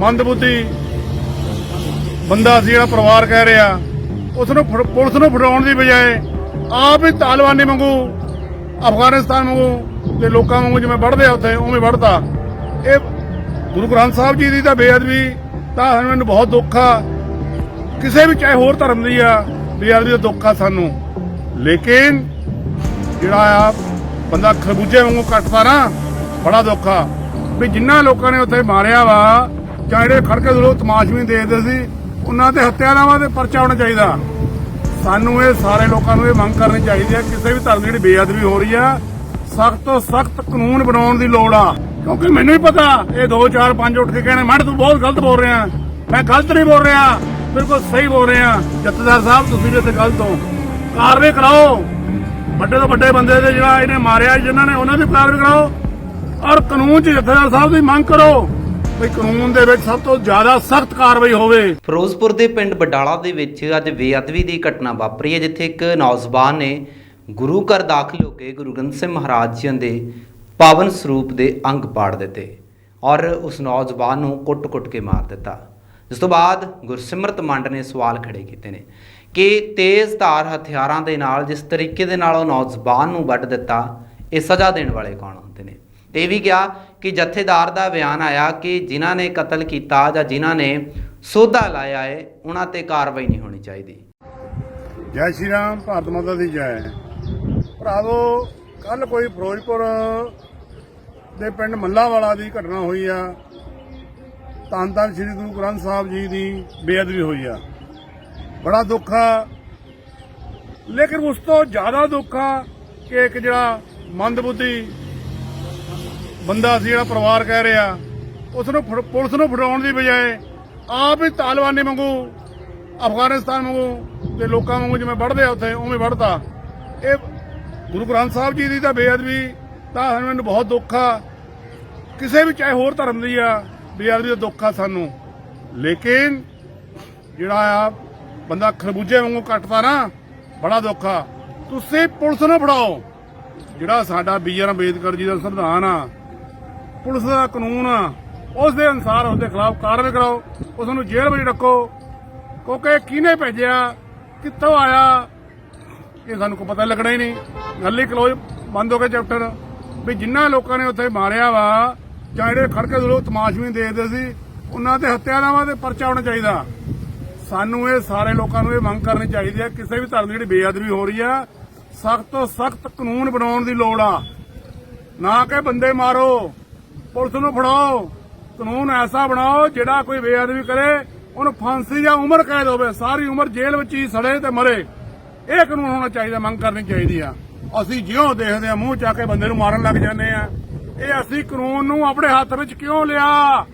ਮੰਦਬੁੱਧੀ ਬੰਦਾ ਸੀ ਜਿਹੜਾ ਪਰਿਵਾਰ ਕਹਿ ਰਿਹਾ। ਉਸ ਨੂੰ ਪੁਲਿਸ ਨੂੰ ਫੜਾਉਣ ਦੀ ਬਜਾਏ ਆਪ ਹੀ ਤਾਲਿਬਾਨੀ ਵਾਂਗੂ, ਅਫਗਾਨਿਸਤਾਨ ਵਾਂਗੂ ਤੇ ਲੋਕਾਂ ਵਾਂਗੂ ਜਿਵੇਂ ਵੜਦੇ ਆ ਉੱਥੇ, ਉਵੇਂ ਵੜਦਾ। ਇਹ ਗੁਰੂ ਗ੍ਰੰਥ ਸਾਹਿਬ ਜੀ ਦੀ ਤਾਂ ਬੇਅਦਬੀ, ਤਾਂ ਮੈਨੂੰ ਬਹੁਤ ਦੁੱਖ ਆ। ਕਿਸੇ ਵੀ ਚਾਹੇ ਹੋਰ ਧਰਮ ਦੀ ਆ, ਬੇਅਦਬੀ ਦਾ ਦੁੱਖ ਆ ਸਾਨੂੰ। ਲੇਕਿਨ ਜਿਹੜਾ ਆ ਬੰਦਾ ਖਰਬੂਜੇ ਵਾਂਗੂ ਕੱਟਦਾ ਨਾ, ਬੜਾ ਦੁੱਖ ਆ। ਵੀ ਜਿੰਨਾ ਲੋਕਾਂ ਨੇ ਉੱਥੇ ਮਾਰਿਆ ਵਾ ਜਾਂ ਜਿਹੜੇ ਖੜਕੇ ਲੋਕ ਤਮਾਸ਼ਵੀ ਦੇਖਦੇ ਸੀ, ਉਹਨਾਂ ਤੇ ਹੱਤਿਆਰਾਵਾਂ ਦੇ ਪਰਚਾ ਹੋਣਾ ਚਾਹੀਦਾ। ਸਾਨੂੰ ਇਹ ਸਾਰੇ ਲੋਕਾਂ ਨੂੰ ਇਹ ਮੰਗ ਕਰਨੀ ਚਾਹੀਦੀ ਹੈ, ਕਿਸੇ ਵੀ ਧਰਮ ਦੀ ਜਿਹੜੀ ਬੇਅਦਬੀ ਹੋ ਰਹੀ ਹੈ, ਸਖਤ ਤੋਂ ਸਖਤ ਕਾਨੂੰਨ ਬਣਾਉਣ ਦੀ ਲੋੜ ਆ। ਕਿਉਂਕਿ ਮੈਨੂੰ ਹੀ ਪਤਾ, ਇਹ 2 4 5 ਉੱਠ ਕੇ ਕਹਿਣੇ, ਮੜ ਤੂੰ ਬਹੁਤ ਗਲਤ ਬੋਲ ਰਿਹਾ ਮੈਂ ਗਲਤ ਨਹੀਂ ਬੋਲ ਰਿਹਾ। ਬਿਲਕੁਲ ਸਹੀ ਬੋਲ ਰਿਹਾ ਜੱਤਦਾਰ ਸਾਹਿਬ, ਤੁਸੀਂ ਵੀ ਇੱਥੇ ਗਲਤ ਹੋ। ਕਾਰਵਾਈ ਕਰਾਓ। ਵੱਡੇ ਤੋਂ ਵੱਡੇ ਬੰਦੇ ਦੇ ਜਿਹੜਾ ਇਹਨੇ ਮਾਰਿਆ ਜਿਨ੍ਹਾਂ ਨੇ ਉਹਨਾਂ ਦੀ ਕਾਰਵਾਈ ਕਰਾਓ। ਔਰ ਕਾਨੂੰਨ 'ਚ ਜੱਥੇਦਾਰ ਸਾਹਿਬ ਦੀ ਮੰਗ ਕਰੋ। ਵੀ ਕਾਨੂੰਨ ਦੇ ਵਿੱਚ ਸਭ ਤੋਂ ਜ਼ਿਆਦਾ ਸਖਤ ਕਾਰਵਾਈ ਹੋਵੇ। ਫਿਰੋਜ਼ਪੁਰ ਦੇ ਪਿੰਡ ਬਡਾਲਾ ਦੇ ਵਿੱਚ ਅੱਜ ਬੇਅਦਬੀ ਦੀ ਘਟਨਾ ਵਾਪਰੀ ਹੈ, ਜਿੱਥੇ ਇੱਕ ਨੌਜਵਾਨ ਨੇ ਗੁਰੂ ਘਰ ਦਾਖਲ ਹੋ ਕੇ ਗੁਰੂ ਗ੍ਰੰਥ ਸਾਹਿਬ ਮਹਾਰਾਜ ਜੀ ਦੇ ਪਾਵਨ ਸਰੂਪ ਦੇ ਅੰਗ ਪਾੜ ਦਿੱਤੇ ਔਰ ਉਸ ਨੌਜਵਾਨ ਨੂੰ ਕੁੱਟ-ਕੁੱਟ ਕੇ ਮਾਰ ਦਿੱਤਾ। ਜਿਸ ਤੋਂ ਬਾਅਦ ਗੁਰਸਿਮਰਤ ਮੰਡ ਨੇ ਸਵਾਲ ਖੜੇ ਕੀਤੇ ਨੇ ਕਿ ਤੇਜ਼ ਧਾਰ ਹਥਿਆਰਾਂ ਦੇ ਨਾਲ ਜਿਸ ਤਰੀਕੇ ਦੇ ਨਾਲ ਉਹ ਨੌਜਵਾਨ ਨੂੰ ਵੱਢ ਦਿੱਤਾ, ਇਹ ਸਜ਼ਾ ਦੇਣ ਵਾਲੇ ਕੌਣ ਹੁੰਦੇ ਨੇ? ਤੇ ਇਹ ਵੀ ਕਿਹਾ ਕਿ ਜਥੇਦਾਰ ਦਾ ਬਿਆਨ ਆਇਆ ਕਿ ਜਿਨ੍ਹਾਂ ਨੇ ਕਤਲ ਕੀਤਾ ਜਾਂ ਜਿਨ੍ਹਾਂ ਨੇ ਸੋਧਾ ਲਾਇਆ ਹੈ, ਉਹਨਾਂ ਤੇ ਕਾਰਵਾਈ ਨਹੀਂ ਹੋਣੀ ਚਾਹੀਦੀ। ਜੈ ਸ਼੍ਰੀ ਰਾਮ, ਭਾਰਤ ਮਾਤਾ ਦੀ ਜੈ। ਭਰਾਵੋ ਕੱਲ ਕੋਈ ਫਿਰੋਜ਼ਪੁਰ ਦੇ ਪਿੰਡ ਮੱਲਾਵਾਲਾ ਦੀ ਘਟਨਾ ਹੋਈ ਆ। ਧੰਨ ਧੰਨ ਸ੍ਰੀ ਗੁਰੂ ਗ੍ਰੰਥ ਸਾਹਿਬ ਜੀ ਦੀ ਬੇਅਦਬੀ ਹੋਈ ਆ। ਬੜਾ ਦੁੱਖ ਆ। ਲੇਕਿਨ ਉਸ ਤੋਂ ਜ਼ਿਆਦਾ ਦੁੱਖ ਆ ਕਿ ਇੱਕ ਜਿਹੜਾ ਮੰਦਬੁੱਧੀ ਬੰਦਾ ਸੀ ਜਿਹੜਾ ਪਰਿਵਾਰ ਕਹਿ ਰਿਹਾ ਉਸ ਨੂੰ ਫੜ- ਪੁਲਿਸ ਨੂੰ ਫੜਾਉਣ ਦੀ ਬਜਾਏ ਆਪ ਹੀ ਤਾਲਿਬਾਨੀ ਵਾਂਗੂ, ਅਫਗਾਨਿਸਤਾਨ ਵਾਂਗੂ ਤੇ ਲੋਕਾਂ ਵਾਂਗੂ ਜਿਵੇਂ ਵੜਦੇ ਆ ਉੱਥੇ, ਉਵੇਂ ਵੜਦਾ ਇਹ ਗੁਰੂ ਗ੍ਰੰਥ ਸਾਹਿਬ ਜੀ ਦੀ ਤਾਂ ਬੇਅਦਬੀ, ਤਾਂ ਮੈਨੂੰ ਬਹੁਤ ਦੁੱਖ ਆ। ਕਿਸੇ ਵੀ ਚਾਹੇ ਹੋਰ ਧਰਮ ਦੀ ਆ, ਬੇਅਦਬੀ ਦਾ ਦੁੱਖ ਆ ਸਾਨੂੰ। ਲੇਕਿਨ ਜਿਹੜਾ ਆ, ਬੰਦਾ ਖਰਬੂਜੇ ਵਾਂਗੂ ਕੱਟਦਾ ਨਾ, ਬੜਾ ਦੁੱਖ ਆ। ਤੁਸੀਂ ਪੁਲਿਸ ਨੂੰ ਫੜਾਓ। ਜਿਹੜਾ ਸਾਡਾ ਬੀ ਆਰ ਅੰਬੇਦਕਰ ਜੀ ਦਾ ਸੰਵਿਧਾਨ ਆ ਪੁਲਿਸ ਦਾ ਕਾਨੂੰਨ ਆ, ਉਸ ਦੇ ਅਨੁਸਾਰ ਉਹਦੇ ਖਿਲਾਫ ਕਾਰਵਾਈ ਕਰਾਓ, ਉਸ ਨੂੰ ਜੇਲ੍ਹ ਵਿੱਚ ਰੱਖੋ। ਕਿਉਂਕਿ ਕਿਹਨੇ ਭੇਜਿਆ, ਕਿੱਥੋਂ ਆਇਆ, ਇਹ ਸਾਨੂੰ ਕੋਈ ਪਤਾ ਲੱਗਣਾ ਹੀ ਨਹੀਂ। ਗੱਲ ਹੀ ਕਲੋਜ਼ ਬੰਦ ਹੋ ਗਿਆ ਚੈਪਟਰ। ਵੀ ਜਿੰਨਾ ਲੋਕਾਂ ਨੇ ਉੱਥੇ ਮਾਰਿਆ ਵਾ, ਜਾਂ ਜਿਹੜੇ ਖੜਕੇ ਲੋਕ ਤਮਾਸ਼ਵੀ ਦੇਖਦੇ ਸੀ, ਉਹਨਾਂ ਤੇ ਹੱਤਿਆਰਾਵਾਂ ਤੇ ਪਰਚਾ ਹੋਣਾ ਚਾਹੀਦਾ। ਸਾਨੂੰ ਇਹ ਸਾਰੇ ਲੋਕਾਂ ਨੂੰ ਇਹ ਮੰਗ ਕਰਨੀ ਚਾਹੀਦੀ ਹੈ, ਕਿਸੇ ਵੀ ਧਰਮ ਦੀ ਜਿਹੜੀ ਬੇਅਦਬੀ ਹੋ ਰਹੀ ਆ, ਸਖਤ ਤੋਂ ਸਖਤ ਕਾਨੂੰਨ ਬਣਾਉਣ ਦੀ ਲੋੜ ਆ। ਨਾ ਕਿ ਬੰਦੇ ਮਾਰੋ। ਪੁਲਿਸ ਨੂੰ ਫੜਾਓ, ਕਾਨੂੰਨ ਐਸਾ ਬਣਾਓ ਜਿਹੜਾ ਕੋਈ ਬੇਅਦਬੀ ਕਰੇ, ਉਹਨੂੰ ਫਾਂਸੀ ਜਾਂ ਉਮਰ ਕੈਦ ਹੋਵੇ, ਸਾਰੀ ਉਮਰ ਜੇਲ੍ਹ ਵਿੱਚ ਹੀ ਸੜੇ ਤੇ ਮਰੇ। ਇਹ ਕਾਨੂੰਨ ਹੋਣਾ ਚਾਹੀਦਾ, ਮੰਗ ਕਰਨੀ ਚਾਹੀਦੀ ਆ। ਅਸੀਂ ਜਿਉਂ ਦੇਖਦੇ ਆ, ਮੂੰਹ ਚਾ ਕੇ ਬੰਦੇ ਨੂੰ ਮਾਰਨ ਲੱਗ ਜਾਂਦੇ ਆ। ਇਹ ਅਸੀਂ ਕਾਨੂੰਨ ਨੂੰ ਆਪਣੇ ਹੱਥ ਵਿੱਚ ਕਿਉਂ ਲਿਆ?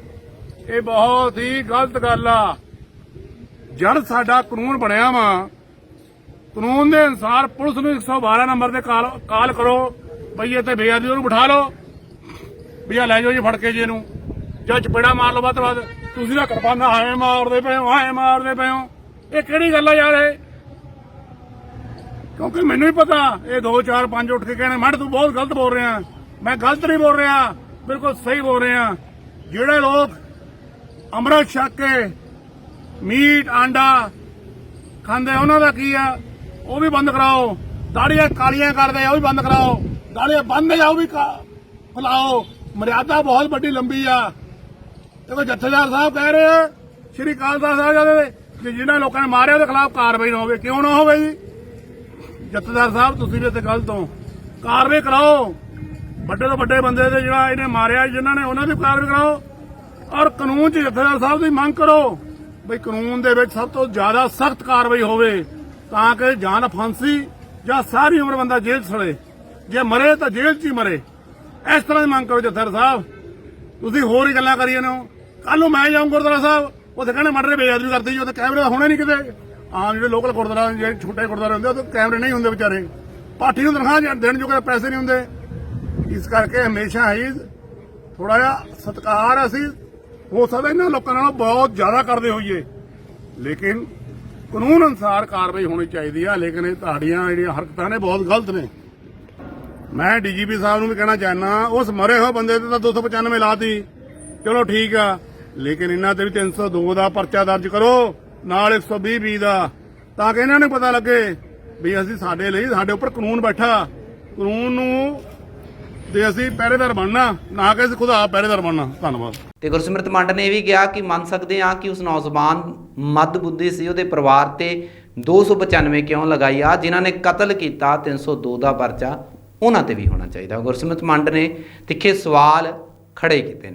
ਇਹ ਬਹੁਤ ਹੀ ਗਲਤ ਗੱਲ ਆ। ਜਦ ਸਾਡਾ ਕਾਨੂੰਨ ਬਣਿਆ ਵਾ, ਕਾਨੂੰਨ ਦੇ ਅਨੁਸਾਰ ਪੁਲਿਸ ਨੂੰ 112 ਨੰਬਰ ਤੇ ਕਾਲ ਕਰੋ, ਬਈ ਇੱਥੇ ਤੇ ਬੇਅਦਬੀ ਉਹਨੂੰ ਬਿਠਾ ਲਓ। ਵੀ ਆ ਲੈ ਜਾਓ ਜੀ ਫੜ ਕੇ ਜੀ ਇਹਨੂੰ। ਜਾਂ ਚਪੇੜਾ ਮਾਰ ਲਓ ਵੱਧ ਤੋਂ ਵੱਧ। ਤੁਸੀਂ ਤਾਂ ਕਿਰਪਾਨਾਂ ਹਾਏ ਮਾਰਦੇ ਪਏ ਹੋ ਹਾਏ ਮਾਰਦੇ ਪਏ ਹੋ। ਇਹ ਕਿਹੜੀ ਗੱਲ ਆ ਯਾਰ ਇਹ? ਕਿਉਂਕਿ ਮੈਨੂੰ ਹੀ ਪਤਾ, ਇਹ 2 4 5 ਉੱਠ ਕੇ ਕਹਿਣੇ ਮੜ ਤੂੰ ਬਹੁਤ ਗਲਤ ਬੋਲ ਰਿਹਾ। ਮੈਂ ਗਲਤ ਨਹੀਂ ਬੋਲ ਰਿਹਾ। ਬਿਲਕੁਲ ਸਹੀ ਬੋਲ ਰਿਹਾ। ਜਿਹੜੇ ਲੋਕ ਅੰਮ੍ਰਿਤ ਛਕ ਕੇ ਮੀਟ, ਆਂਡਾ ਖਾਂਦੇ, ਉਹਨਾਂ ਦਾ ਕੀ ਆ? ਉਹ ਵੀ ਬੰਦ ਕਰਾਓ। ਦਾੜੀਆਂ ਕਾਲੀਆਂ ਕਰਦੇ ਆ ਉਹ ਵੀ ਬੰਦ ਕਰਾਓ। ਦਾੜੀਆਂ ਬੰਦ ਆ ਉਹ ਵੀ ਕਾ- ਫੈਲਾਓ। ਮਰਿਆਦਾ ਬਹੁਤ ਵੱਡੀ, ਲੰਬੀ ਆ। ਦੇਖੋ, ਜਥੇਦਾਰ ਸਾਹਿਬ ਕਹਿ ਰਹੇ ਆ, ਸ਼੍ਰੀ ਅਕਾਲ ਤਖਤ ਸਾਹਿਬ ਦੇ ਕਿ ਜਿਹਨਾਂ ਲੋਕਾਂ ਨੇ ਮਾਰਿਆ ਉਹਦੇ ਖਿਲਾਫ ਕਾਰਵਾਈ ਨਾ ਹੋਵੇ। ਕਿਉਂ ਨਾ ਹੋਵੇ ਜੀ? ਜਥੇਦਾਰ ਸਾਹਿਬ, ਤੁਸੀਂ ਵੀ ਇੱਥੇ ਗਲਤ ਹੋ ਕਾਰਵਾਈ ਕਰਾਓ। ਵੱਡੇ ਤੋਂ ਵੱਡੇ ਬੰਦੇ ਦੇ ਜਿਹੜਾ ਇਹਨੇ ਮਾਰਿਆ, ਜਿਨ੍ਹਾਂ ਨੇ ਉਹਨਾਂ ਦੀ ਕਾਰਵਾਈ ਕਰਾਓ। ਔਰ ਕਾਨੂੰਨ 'ਚ ਜਥੇਦਾਰ ਸਾਹਿਬ ਦੀ ਮੰਗ ਕਰੋ ਬਈ ਕਾਨੂੰਨ ਦੇ ਵਿੱਚ ਸਭ ਤੋਂ ਜ਼ਿਆਦਾ ਸਖਤ ਕਾਰਵਾਈ ਹੋਵੇ, ਤਾਂ ਕਿ ਜਾਨ ਫਾਂਸੀ ਜਾਂ ਸਾਰੀ ਉਮਰ ਬੰਦਾ ਜੇਲ੍ਹ 'ਚ ਸੜੇ। ਜੇ ਮਰੇ ਤਾਂ ਜੇਲ੍ਹ 'ਚ ਹੀ ਮਰੇ। ਇਸ ਤਰ੍ਹਾਂ ਦੀ ਮੰਗ ਕਰੋ ਜਥੇਦਾਰ ਸਾਹਿਬ। ਤੁਸੀਂ ਹੋਰ ਹੀ ਗੱਲਾਂ ਕਰੀ ਜਾਂਦੇ ਹੋ ਕੱਲ ਨੂੰ ਮੈਂ ਜਾਊਂ ਗੁਰਦੁਆਰਾ ਸਾਹਿਬ। ਉੱਥੇ ਕਹਿੰਦੇ ਮਰਦੇ ਬੇਅਦਬੀ ਕਰਦੇ ਜੀ ਉੱਥੇ ਕੈਮਰੇ ਤਾਂ ਹੋਣੇ ਨਹੀਂ ਕਿਤੇ। ਆਮ ਜਿਹੜੇ ਲੋਕਲ ਗੁਰਦੁਆਰਾ ਜਿਹੜੇ ਛੋਟੇ ਗੁਰਦੁਆਰੇ ਹੁੰਦੇ ਉੱਥੇ ਕੈਮਰੇ ਨਹੀਂ ਹੁੰਦੇ ਵਿਚਾਰੇ। ਪਾਠੀ ਨੂੰ ਤਨਖਾਹ ਦੇਣ ਜੋਗੇ ਪੈਸੇ ਨਹੀਂ ਹੁੰਦੇ। ਇਸ ਕਰਕੇ ਹਮੇਸ਼ਾ ਹੀ ਥੋੜਾ ਜਿਹਾ ਸਤਿਕਾਰ ਅਸੀਂ। ਹੋ ਸਕਦਾ ਇਹਨਾਂ ਲੋਕਾਂ ਨਾਲੋਂ ਬਹੁਤ ਜ਼ਿਆਦਾ ਕਰਦੇ ਹੋਈਏ। ਲੇਕਿਨ ਕਾਨੂੰਨ ਅਨੁਸਾਰ ਕਾਰਵਾਈ ਹੋਣੀ ਚਾਹੀਦੀ ਆ। ਲੇਕਿਨ ਇਹ ਤੁਹਾਡੀਆਂ ਜਿਹੜੀਆਂ ਹਰਕਤਾਂ ਨੇ, ਬਹੁਤ ਗਲਤ ਨੇ। ਮੈਂ ਡੀਜੀਪੀ ਸਾਹਿਬ ਨੂੰ ਵੀ ਕਹਿਣਾ ਚਾਹਨਾ ਉਸ ਮਰੇ ਹੋਏ ਬੰਦੇ ਤੇ ਤਾਂ 295 ਲਾਤੀ। ਚਲੋ ਠੀਕ ਆ। ਲੇਕਿਨ ਇਹਨਾਂ ਤੇ ਵੀ 302 ਦਾ ਪਰਚਾ ਦਰਜ ਕਰੋ, ਨਾਲ 120 ਬੀ ਦਾ। ਤਾਂ ਕਿ ਇਹਨਾਂ ਨੂੰ ਪਤਾ ਲੱਗੇ ਵੀ ਅਸੀਂ ਸਾਡੇ ਲਈ ਸਾਡੇ ਉੱਪਰ ਕਾਨੂੰਨ ਬੈਠਾ। ਕਾਨੂੰਨ ਨੂੰ ਤੇ ਅਸੀਂ ਪਹਿਰੇਦਾਰ ਬਣਨਾ, ਨਾ ਕਿ ਅਸੀਂ ਖੁਦ ਆਪ ਪਹਿਰੇਦਾਰ ਬਣਨਾ। ਧੰਨਵਾਦ। ਤੇ ਗੁਰਸਿਮਰਤ ਮੰਡ ਨੇ ਇਹ ਵੀ ਕਿਹਾ ਕਿ ਮੰਨ ਸਕਦੇ ਹਾਂ ਕਿ ਉਸ ਨੌਜਵਾਨ ਮੱਧ ਬੁੱਧੀ ਸੀ, ਉਹਦੇ ਪਰਿਵਾਰ ਤੇ 295 ਕਿਉਂ ਲਗਾਈ ਆ, ਜਿਨ੍ਹਾਂ ਨੇ ਕਤਲ ਕੀਤਾ 302 ਦਾ ਪਰਚਾ ਉਹਨਾਂ ਤੇ ਵੀ ਹੋਣਾ ਚਾਹੀਦਾ। ਗੁਰਸਿਮਤ ਮੰਡ ਨੇ ਤਿੱਖੇ ਸਵਾਲ ਖੜੇ ਕੀਤੇ ਨੇ।